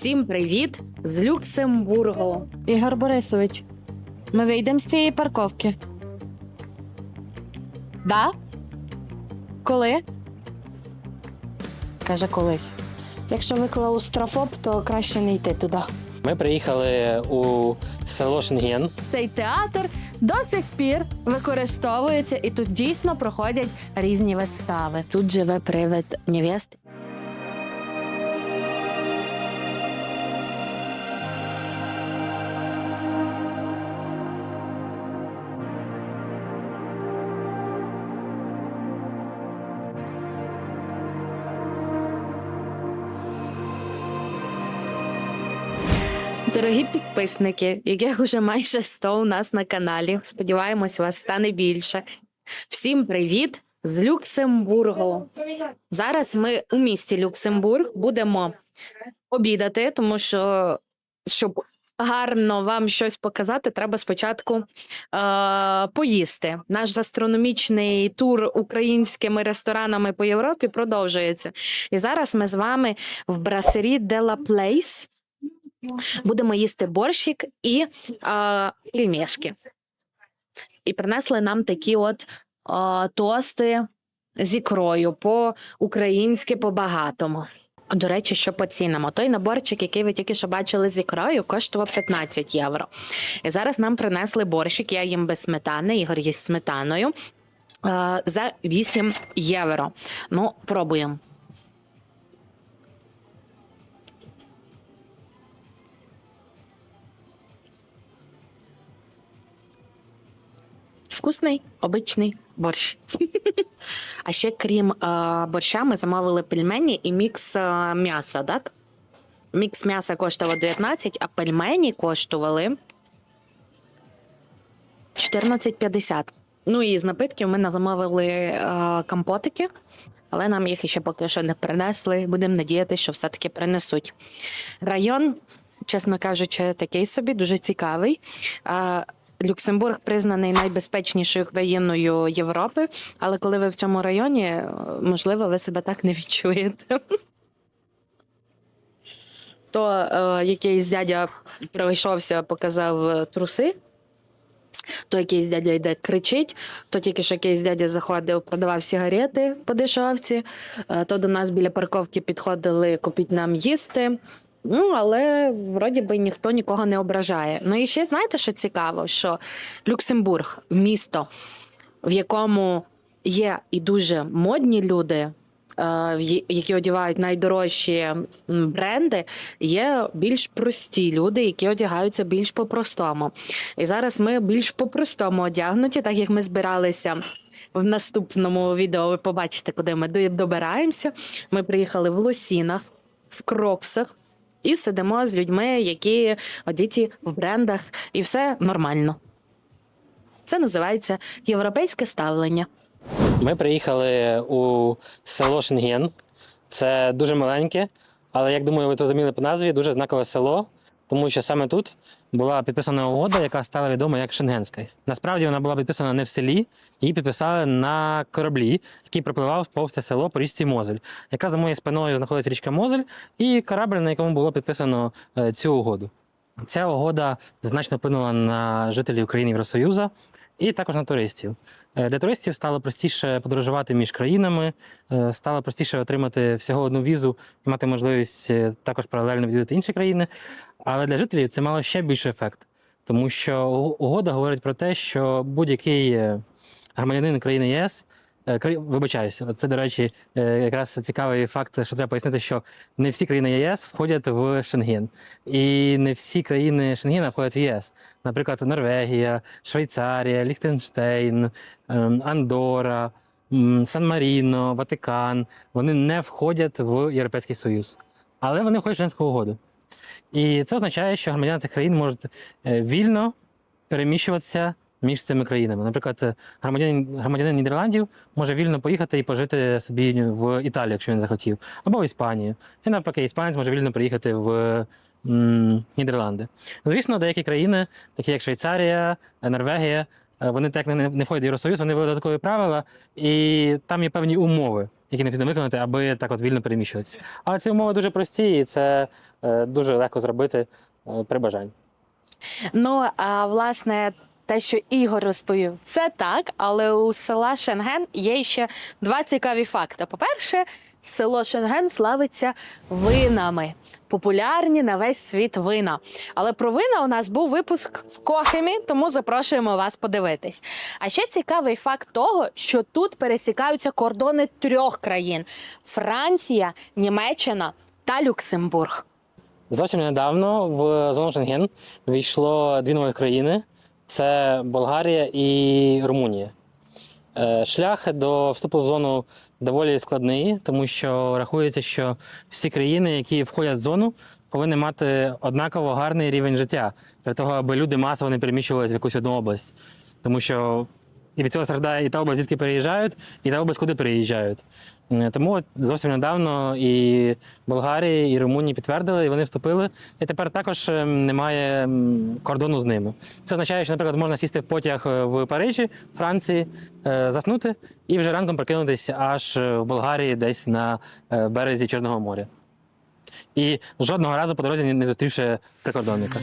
Всім привіт з Люксембургу. Ігор Борисович, ми вийдемо з цієї парковки. Да? Коли? Каже колись. Якщо ви клаустрофоб, то краще не йти туди. Ми приїхали у село Шенген. Цей театр до сих пір використовується, і тут дійсно проходять різні вистави. Тут живе привид невести. Дорогі підписники, яких уже майже 100 у нас на каналі. Сподіваємось, вас стане більше. Всім привіт з Люксембургу. Зараз ми у місті Люксембург будемо обідати, тому що щоб гарно вам щось показати, треба спочатку е- поїсти. Наш гастрономічний тур українськими ресторанами по Європі продовжується. І зараз ми з вами в брасері де ла Плейс. Будемо їсти борщик і е, пельмешки. І принесли нам такі от е, тости з ікрою по-українськи по-багатому. До речі, що по цінам? Той наборчик, який ви тільки що бачили з ікрою, коштував 15 євро. І зараз нам принесли борщик, я їм без сметани, Ігор їсть сметаною. За 8 євро. Ну, пробуємо. Вкусний, обичний борщ. А ще крім е, борща, ми замовили пельмені і мікс е, м'яса, так? Мікс м'яса коштував 19, а пельмені коштували 14,50. Ну і з напитків ми замовили е, компотики, але нам їх ще поки що не принесли. Будемо надіятися, що все-таки принесуть. Район, чесно кажучи, такий собі, дуже цікавий. Люксембург признаний найбезпечнішою країною Європи, але коли ви в цьому районі, можливо, ви себе так не відчуєте. То е, якийсь дядя пройшовся, показав е, труси. То якийсь дядя йде кричить, то тільки що якийсь дядя заходив, продавав сигарети по дешевці, е, то до нас біля парковки підходили купіть нам їсти. Ну, але вроді би ніхто нікого не ображає. Ну і ще знаєте, що цікаво, що Люксембург місто, в якому є і дуже модні люди, е, які одягають найдорожчі бренди, є більш прості люди, які одягаються більш по-простому. І зараз ми більш по-простому одягнуті, так як ми збиралися. В наступному відео ви побачите, куди ми добираємося. Ми приїхали в лосінах, в кроксах і сидимо з людьми, які одіті в брендах, і все нормально. Це називається європейське ставлення. Ми приїхали у село Шенген. Це дуже маленьке, але як думаю, ви зрозуміли по назві, дуже знакове село, тому що саме тут була підписана угода, яка стала відома як Шенгенська. Насправді вона була підписана не в селі, її підписали на кораблі, який пропливав повз це село по річці Мозель. Яка за моєю спиною знаходиться річка Мозель, і корабль, на якому було підписано е, цю угоду. Ця угода значно вплинула на жителів країн Євросоюзу і також на туристів. Е, Для туристів стало простіше подорожувати між країнами, е, стало простіше отримати всього одну візу і мати можливість е, також паралельно відвідати інші країни. Але для жителів це мало ще більший ефект, тому що угода говорить про те, що будь-який громадянин країни ЄС. Е, Вибачаюся, це, до речі, е, якраз цікавий факт, що треба пояснити, що не всі країни ЄС входять в Шенген. І не всі країни Шенгена входять в єС. Наприклад, Норвегія, Швейцарія, Ліхтенштейн, ем, Андора, Сан-Маріно, Ватикан. Вони не входять в Європейський Союз, але вони входять в Шенгенську угоду. І це означає, що громадяни цих країн можуть е, вільно переміщуватися між цими країнами. Наприклад, громадянин, громадянин Нідерландів може вільно поїхати і пожити собі в Італії, якщо він захотів, або в Іспанію. І навпаки, іспанець може вільно приїхати в Нідерланди. Звісно, деякі країни, такі як Швейцарія, Норвегія, е, вони так не, не входять в Євросоюз, вони ввели додаткові правила, і там є певні умови які необхідно виконати, аби так от вільно переміщуватися. Але ці умови дуже прості, і це е, дуже легко зробити е, при бажанні. Ну, а власне, те, що Ігор розповів, це так, але у села Шенген є ще два цікаві факти. По-перше, село Шенген славиться винами. Популярні на весь світ вина. Але про вина у нас був випуск в Кохемі, тому запрошуємо вас подивитись. А ще цікавий факт того, що тут пересікаються кордони трьох країн: Франція, Німеччина та Люксембург. Зовсім недавно в зону Шенген війшло дві нові країни: це Болгарія і Румунія. Е, Шлях до вступу в зону доволі складний, тому що рахується, що всі країни, які входять в зону, повинні мати однаково гарний рівень життя для того, аби люди масово не переміщувалися в якусь одну область. Тому що і від цього страждає і та область, звідки переїжджають, і та область, куди переїжджають. Е, Тому зовсім недавно і Болгарії, і Румунії підтвердили, і вони вступили. І тепер також е, немає кордону з ними. Це означає, що, наприклад, можна сісти в потяг е, в Парижі, Франції, е, заснути і вже ранком прокинутися аж в Болгарії, десь на березі Чорного моря. І жодного разу по дорозі не зустрівши прикордонника.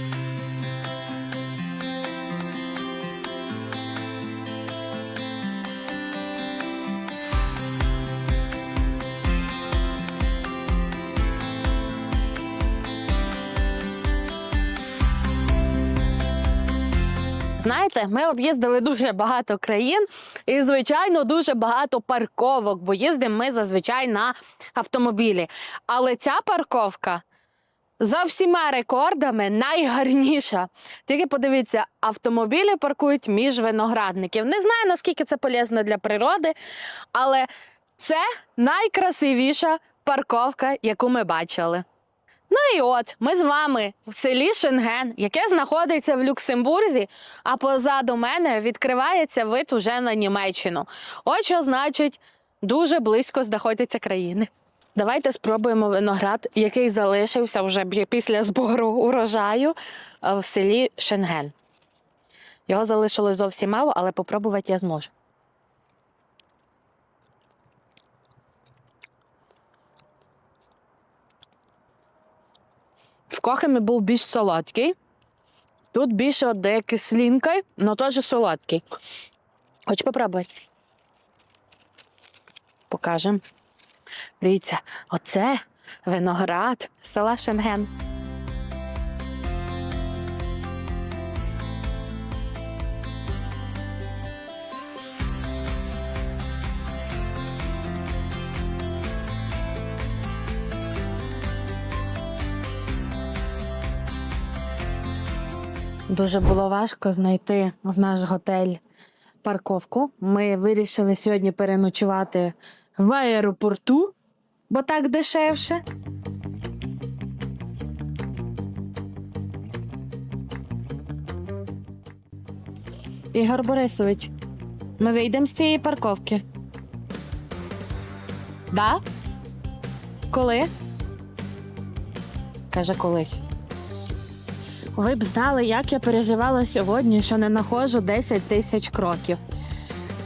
Знаєте, ми об'їздили дуже багато країн і, звичайно, дуже багато парковок, бо їздимо ми зазвичай на автомобілі. Але ця парковка за всіма рекордами найгарніша. Тільки подивіться, автомобілі паркують між виноградників. Не знаю, наскільки це полезно для природи, але це найкрасивіша парковка, яку ми бачили. Ну і от ми з вами в селі Шенген, яке знаходиться в Люксембурзі, а позаду мене відкривається вид уже на Німеччину. От що значить дуже близько знаходяться країни. Давайте спробуємо виноград, який залишився вже після збору урожаю е, в селі Шенген. Його залишилось зовсім мало, але попробувати я зможу. В Кохемі був більш солодкий. Тут більше де кислинка, але теж солодкий. Хочу попробувати. Покажемо. Дивіться, оце виноград села Шенген. Дуже було важко знайти в наш готель парковку. Ми вирішили сьогодні переночувати в аеропорту, бо так дешевше. Ігор Борисович, ми вийдемо з цієї парковки. Да? Коли? Каже колись. Ви б знали, як я переживала сьогодні, що не находжу 10 тисяч кроків.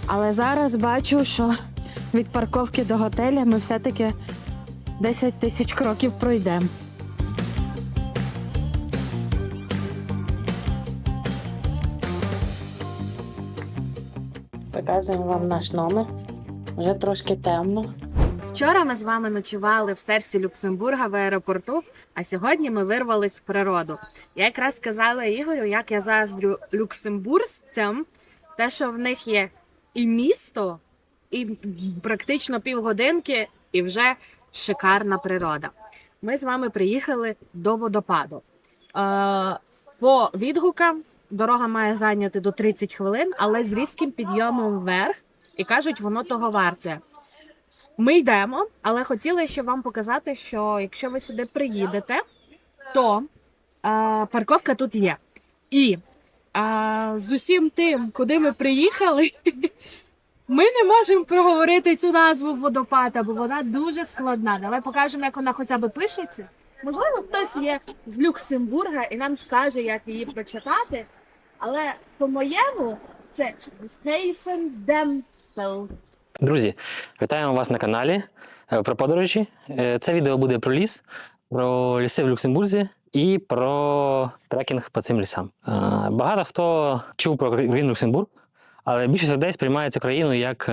Але зараз бачу, що від парковки до готеля ми все-таки 10 тисяч кроків пройдемо. Показуємо вам наш номер. Вже трошки темно. Вчора ми з вами ночували в серці Люксембурга в аеропорту, а сьогодні ми вирвались в природу. Я якраз сказала Ігорю, як я заздрю люксембуржцям, те, що в них є і місто, і практично півгодинки, і вже шикарна природа. Ми з вами приїхали до водопаду. Е, по відгукам дорога має зайняти до 30 хвилин, але з різким підйомом вверх, і кажуть, воно того варте. Ми йдемо, але хотіли ще вам показати, що якщо ви сюди приїдете, то е, парковка тут є. І е, з усім тим, куди ми приїхали, ми не можемо проговорити цю назву водопада, бо вона дуже складна. Давай покажемо, як вона хоча б пишеться. Можливо, хтось є з Люксембурга і нам скаже, як її прочитати. Але по-моєму, це Сейсендемпел. Друзі, вітаємо вас на каналі е, про подорожі. Е, Це відео буде про ліс, про ліси в Люксембурзі і про трекінг по цим лісам. Е, Багато хто чув про країну Люксембург, але більшість людей сприймає цю країну як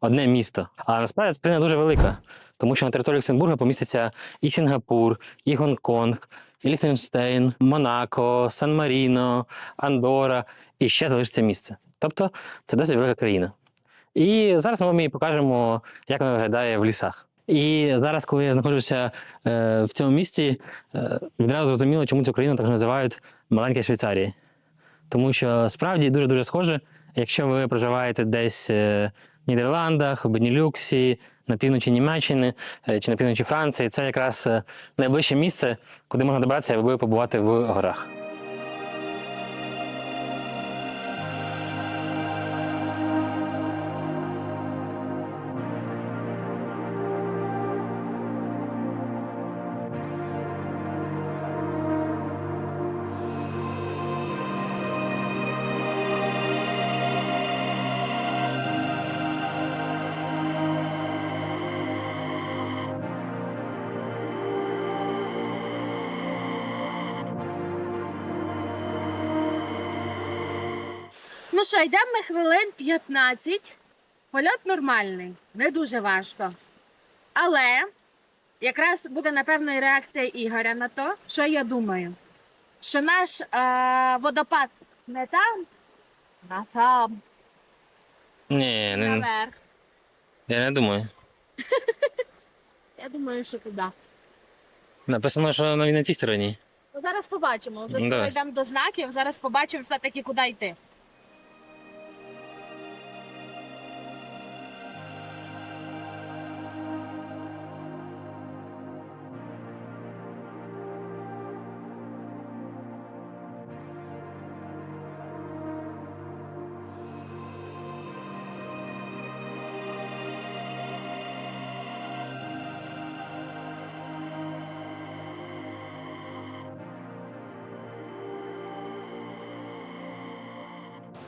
одне місто. А насправді ця країна дуже велика, тому що на території Люксембурга поміститься і Сінгапур, і Гонконг, і Ліхтенштейн, Монако, Сан-Маріно, Андора, і ще залишиться місце. Тобто це досить велика країна. І зараз ми вам і покажемо, як вона виглядає в лісах. І зараз, коли я знаходжуся е, в цьому місті, е, відразу зрозуміло, чому цю країну так називають маленька Швейцарія. Тому що справді дуже-дуже схоже, якщо ви проживаєте десь е, в Нідерландах, в Бенілюксі, на півночі Німеччини е, чи на півночі Франції, це якраз е, найближче місце, куди можна добратися, аби побувати в горах. Ну що, йдемо ми хвилин 15. Польот нормальний, не дуже важко. Але якраз буде напевно і реакція Ігоря на то, що я думаю. Що наш е- водопад не там, а там, Ні, наверх. я не думаю. Я думаю, що туди. Написано, що на на цій стороні. Ну, зараз побачимо. Вже давай. йдемо до знаків, зараз побачимо все-таки, куди йти.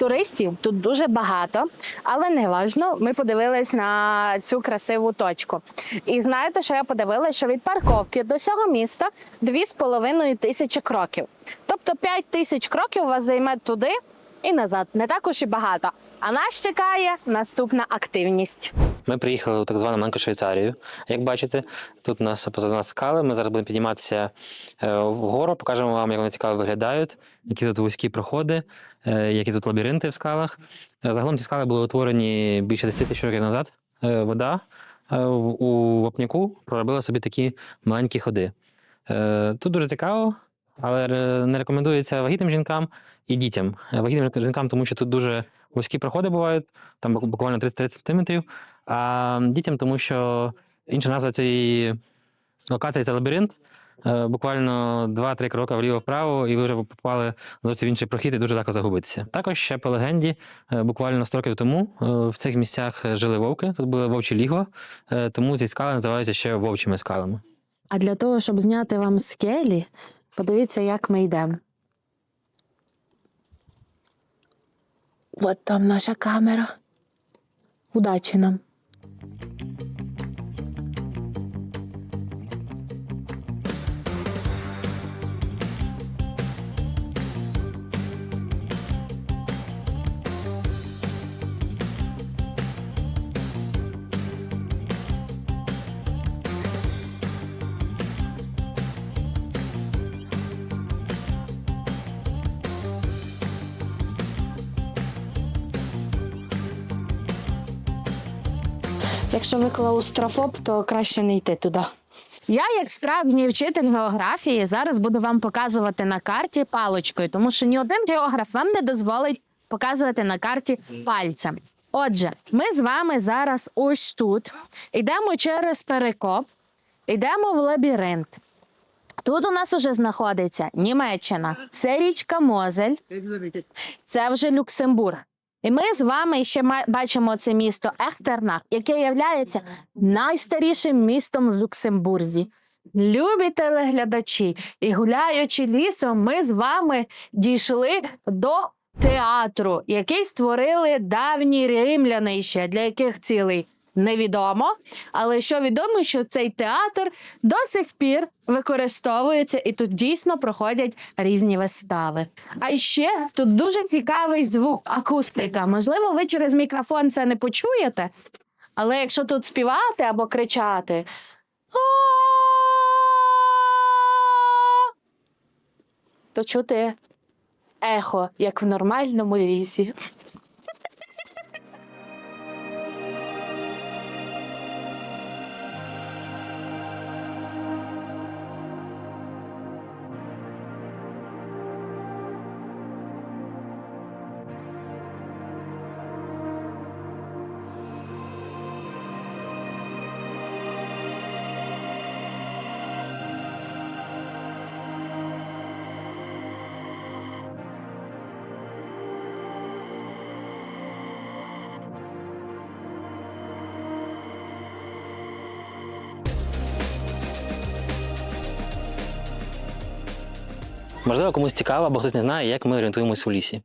Туристів тут дуже багато, але не важно. Ми подивились на цю красиву точку. І знаєте, що я подивилася, що від парковки до цього міста 2,5 тисячі кроків. Тобто 5 тисяч кроків вас займе туди і назад. Не також і багато. А нас чекає наступна активність. Ми приїхали у так звану маленьку Швейцарію. Як бачите, тут у нас позаду нас скали. Ми зараз будемо підніматися е, вгору, покажемо вам, як вони цікаво виглядають, які тут вузькі проходи, е, які тут лабіринти в скалах. Е, Загалом ці скали були утворені більше 10 тисяч років назад. Вода у вапняку проробила собі такі маленькі ходи. Тут дуже цікаво, але не рекомендується вагітним жінкам і дітям. Вагітним жінкам, тому що тут дуже вузькі проходи бувають, там бу- буквально 30 сантиметрів. А дітям, тому що інша назва цієї локації це лабіринт. Е, Буквально 2-3 кроки вліво-вправо, і ви вже попали зовсім в інший прохід і дуже легко загубитися. Також ще по легенді, е, буквально 100 років тому е, в цих місцях жили вовки, тут були вовчі лігва, тому ці скали називаються ще вовчими скалами. А для того, щоб зняти вам скелі, подивіться, як ми йдемо. От там наша камера. Удачі нам. Якщо ви клаустрофоб, то краще не йти туди. Я, як справжній вчитель географії, зараз буду вам показувати на карті паличкою, тому що ні один географ вам не дозволить показувати на карті пальцем. Отже, ми з вами зараз ось тут йдемо через перекоп, йдемо в лабіринт. Тут у нас уже знаходиться Німеччина, це річка Мозель, це вже Люксембург. І ми з вами ще бачимо це місто Ехтернах, яке є найстарішим містом в Люксембурзі. Любі телеглядачі, і гуляючи лісом, ми з вами дійшли до театру, який створили давні римляни ще, для яких цілий невідомо. Але що відомо, що цей театр до сих пір використовується, і тут дійсно проходять різні вистави. А ще тут дуже цікавий звук, акустика. Можливо, ви через мікрофон це не почуєте, але якщо тут співати або кричати. То чути ехо, як в нормальному лісі. Можливо, комусь цікаво, або хтось не знає, як ми орієнтуємося у лісі.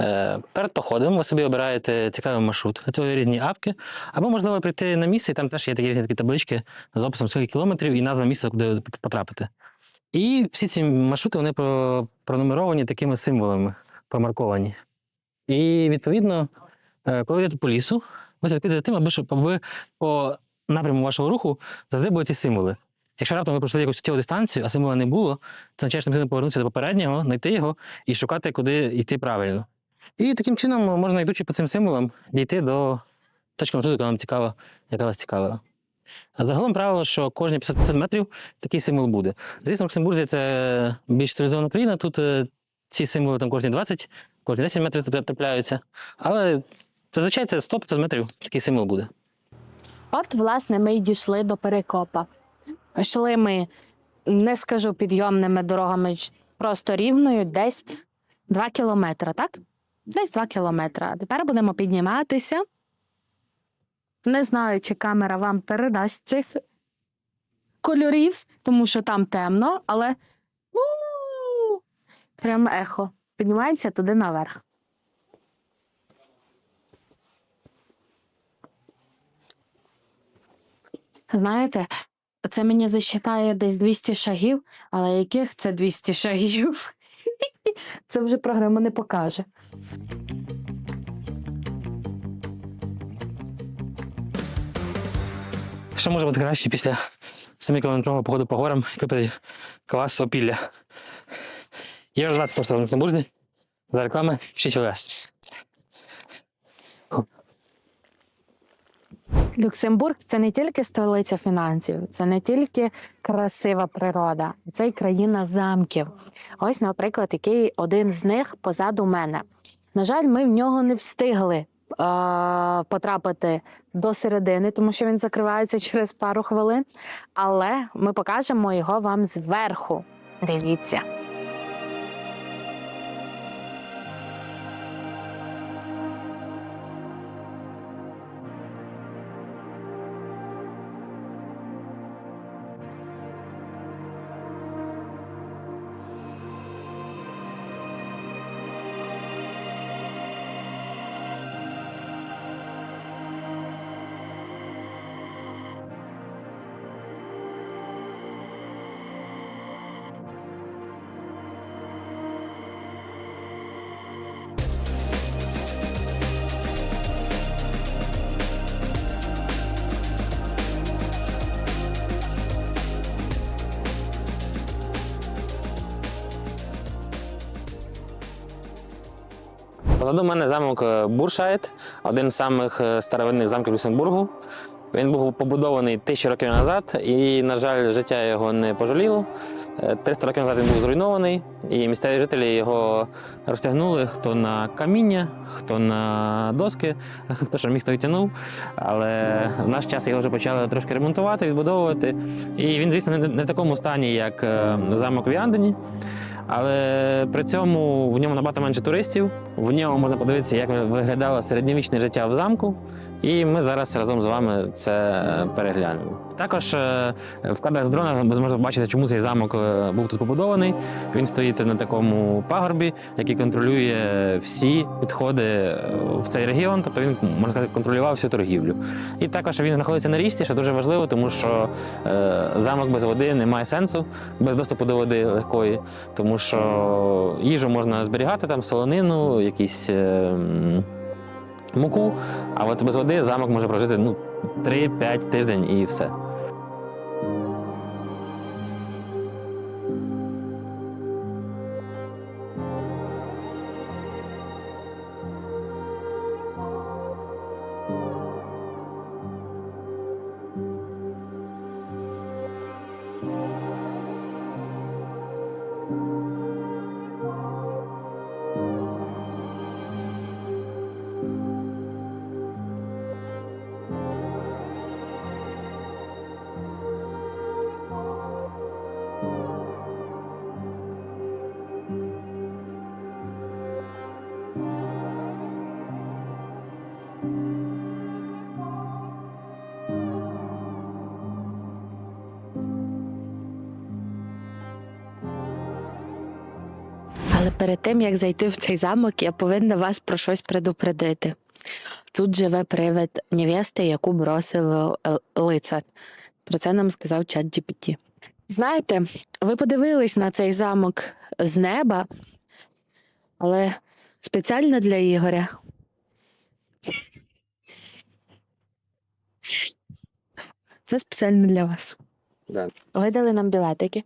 Е, перед походом ви собі обираєте цікавий маршрут. Для цього різні апки. Або, можливо, прийти на місце, і там теж є такі, різні такі таблички з описом скільки кілометрів і назва місця, куди потрапити. І всі ці маршрути вони пронумеровані такими символами, промарковані. І відповідно, е, коли йдете по лісу, ви слідкуєте за тим, аби по напряму вашого руху завжди були ці символи. Якщо раптом ви пройшли якусь суттєву дистанцію, а символа не було, це означає, що необхідно повернутися до попереднього, знайти його і шукати, куди йти правильно. І таким чином можна, йдучи по цим символам, дійти до точки маршруту, яка вам цікава, яка вас цікавила. Загалом правило, що кожні 500 метрів такий символ буде. Звісно, в Люксембурзі це більш цивілізована країна, тут е, ці символи там кожні 20, кожні 10 метрів трапляються. Але зазвичай це 100-500 метрів такий символ буде. От, власне, ми й дійшли до перекопа. Йшли ми, не скажу підйомними дорогами, просто рівною, десь 2 кілометри, так? Десь 2 кілометри. Тепер будемо підніматися. Не знаю, чи камера вам передасть цих кольорів, тому що там темно, але прям ехо. Піднімаємося туди наверх. Знаєте, це мені засчитає десь 200 шагів, але яких це 200 шагів? Це вже програма не покаже. Що може бути краще після 7 кілометрового походу по горам, випити квас опілля? Вже 20 просто в Люксембурзі. За реклами вчить ОС. Люксембург це не тільки столиця фінансів, це не тільки красива природа, це й країна замків. Ось, наприклад, який один з них позаду мене. На жаль, ми в нього не встигли е- потрапити до середини, тому що він закривається через пару хвилин. Але ми покажемо його вам зверху. Дивіться. Позаду мене замок е, Буршайт, один з самих е, старовинних замків Люксембургу. Він був побудований тисячу років назад, і, на жаль, життя його не пожаліло. Е, 300 років назад він був зруйнований, і місцеві жителі його розтягнули хто на каміння, хто на доски, хто що міг, хто й тянув. Але в наш час його вже почали трошки ремонтувати, відбудовувати. І він, звісно, не в такому стані, як е, замок в Яндені. Але при цьому в ньому набагато менше туристів. В ньому можна подивитися, як виглядало середньовічне життя в замку. І ми зараз разом з вами це переглянемо. Також е, в кадрах з дрона зможете бачити, чому цей замок е, був тут побудований. Він стоїть на такому пагорбі, який контролює всі підходи е, в цей регіон. Тобто він можна сказати, контролював всю торгівлю. І також він знаходиться на річці, що дуже важливо, тому що е, замок без води не має сенсу, без доступу до води легкої, тому що їжу можна зберігати там, солонину, якісь. Муку, а от без води замок може прожити ну, 3-5 тиждень і все. Перед тим як зайти в цей замок, я повинна вас про щось предупредити. Тут живе привид невести, яку бросив е, лицар. Про це нам сказав чат GPT. Знаєте, ви подивились на цей замок з неба, але спеціально для Ігоря. Це спеціально для вас. Да. Видали нам білетики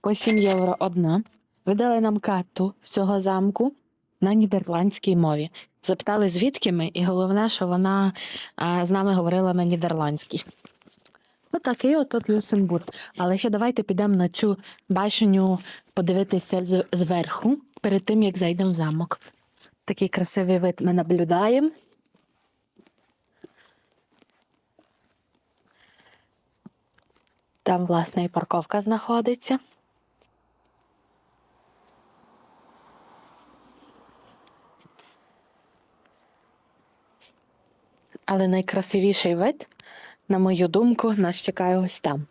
по 7 євро одна. Видали нам карту цього замку на нідерландській мові. Запитали, звідки ми, і головне, що вона а, з нами говорила на нідерландській. Отакий от от Люксембург. Але ще давайте підемо на цю башню подивитися з- зверху, перед тим, як зайдемо в замок. Такий красивий вид ми наблюдаємо. Там, власне, і парковка знаходиться. Але найкрасивіший вид, на мою думку, нас чекає ось там.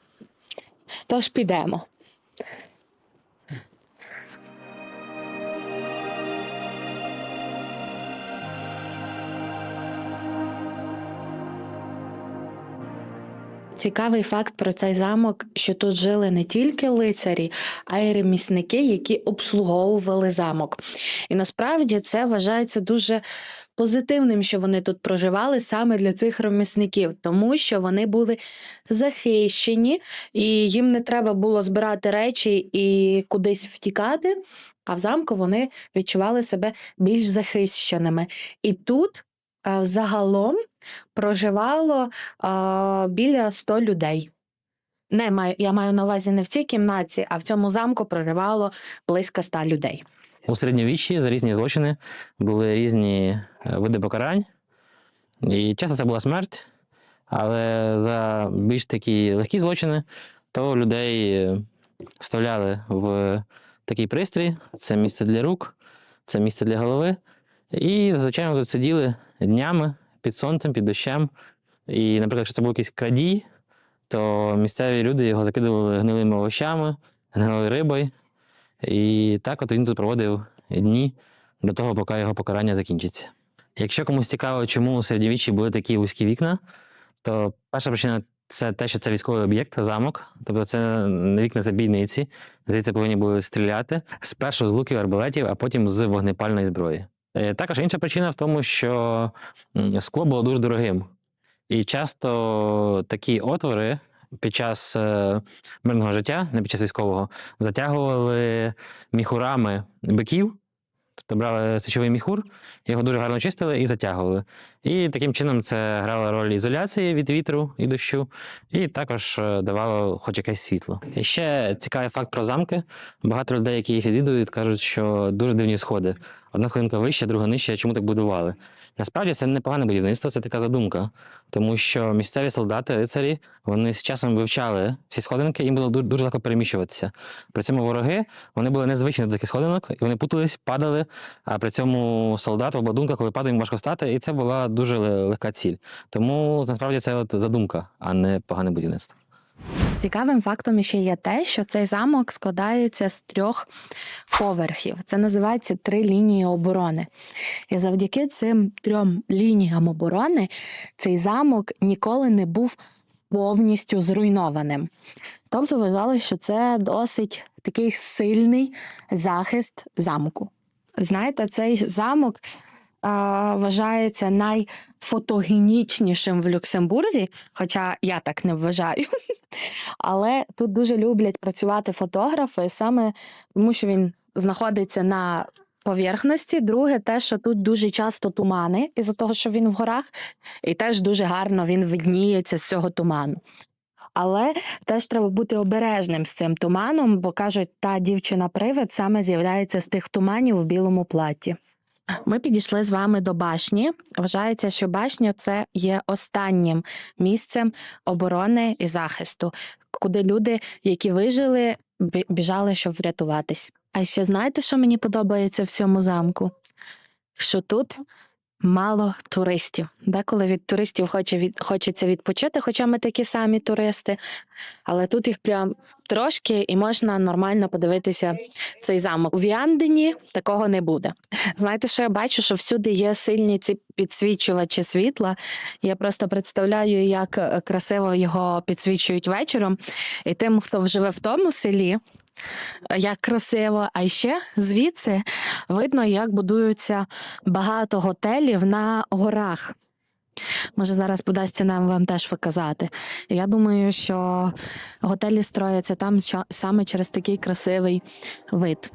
Тож підемо. Цікавий факт про цей замок, що тут жили не тільки лицарі, а й ремісники, які обслуговували замок. І насправді це вважається дуже позитивним, що вони тут проживали саме для цих ремісників, тому що вони були захищені, і їм не треба було збирати речі і кудись втікати. А в замку вони відчували себе більш захищеними. І тут е, загалом проживало біля 100 людей. Не я маю на увазі не в цій кімнаті, а в цьому замку проживало близько 100 людей. У середньовіччі за різні злочини були різні е, види покарань. І часто це була смерть, але за більш такі легкі злочини, то людей е, вставляли в такий пристрій. Це місце для рук, це місце для голови. І зазвичай тут сиділи днями під сонцем, під дощем. І, наприклад, якщо це був якийсь крадій, то місцеві люди його закидували гнилими овощами, гнилою рибою. І так от він тут проводив дні до того, поки його покарання закінчиться. Якщо комусь цікаво, чому у середньовіччі були такі вузькі вікна, то перша причина це те, що це військовий об'єкт, замок. Тобто це не вікна, це бійниці. Звідси повинні були стріляти спершу з луків арбалетів, а потім з вогнепальної зброї. Е, Також інша причина в тому, що скло було дуже дорогим. І часто такі отвори під час е, мирного життя, не під час військового, затягували міхурами биків, тобто брали сечовий міхур, його дуже гарно чистили і затягували. І таким чином це грало роль ізоляції від вітру і дощу, і також е, давало хоч якесь світло. І ще цікавий факт про замки. Багато людей, які їх відвідують, кажуть, що дуже дивні сходи. одна сходинка вища, друга нижча, чому так будували. Насправді це непогане будівництво, це така задумка, тому що місцеві солдати, рицарі, вони з часом вивчали всі сходинки, їм було дуже легко переміщуватися. При цьому вороги вони були незвичні до таких сходинок, і вони путались, падали. А при цьому солдат, обладунка, коли падає, їм важко встати, і це була дуже легка ціль. Тому насправді це от задумка, а не погане будівництво. Цікавим фактом ще є те, що цей замок складається з трьох поверхів. Це називається три лінії оборони. І завдяки цим трьом лініям оборони цей замок ніколи не був повністю зруйнованим. Тобто вважали, що це досить такий сильний захист замку. Знаєте, цей замок а, вважається найфотогенічнішим в Люксембурзі, хоча я так не вважаю. Але тут дуже люблять працювати фотографи саме тому, що він знаходиться на поверхності. Друге, те, що тут дуже часто тумани, із-за того, що він в горах, і теж дуже гарно він видніється з цього туману. Але теж треба бути обережним з цим туманом, бо кажуть, та дівчина-привид саме з'являється з тих туманів в білому платі. Ми підійшли з вами до башні. Вважається, що башня це є останнім місцем оборони і захисту, куди люди, які вижили, біжали, щоб врятуватись. А ще знаєте, що мені подобається в цьому замку? Що тут мало туристів. Деколи від туристів хоче від, хочеться відпочити, хоча ми такі самі туристи, але тут їх прям трошки і можна нормально подивитися цей замок. У Віандені такого не буде. Знаєте, що я бачу, що всюди є сильні ці підсвічувачі світла. Я просто представляю, як е, красиво його підсвічують вечором. І тим, хто живе в тому селі, як красиво, а ще звідси видно, як будуються багато готелів на горах. Може, зараз подасться нам вам теж показати. Я думаю, що готелі строяться там саме через такий красивий вид.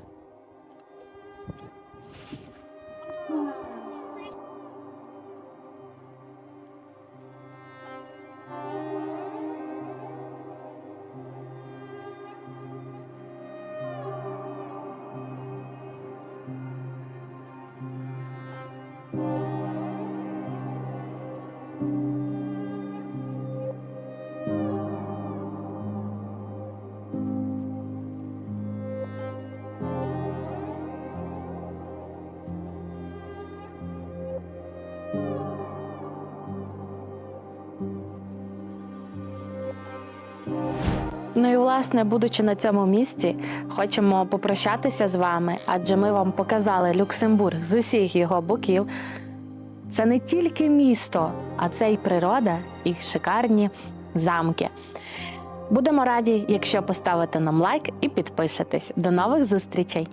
Ну і власне, будучи на цьому місці, хочемо попрощатися з вами, адже ми вам показали Люксембург з усіх його боків. Це не тільки місто, а це й природа, і шикарні замки. Будемо раді, якщо поставите нам лайк і підпишетесь. До нових зустрічей!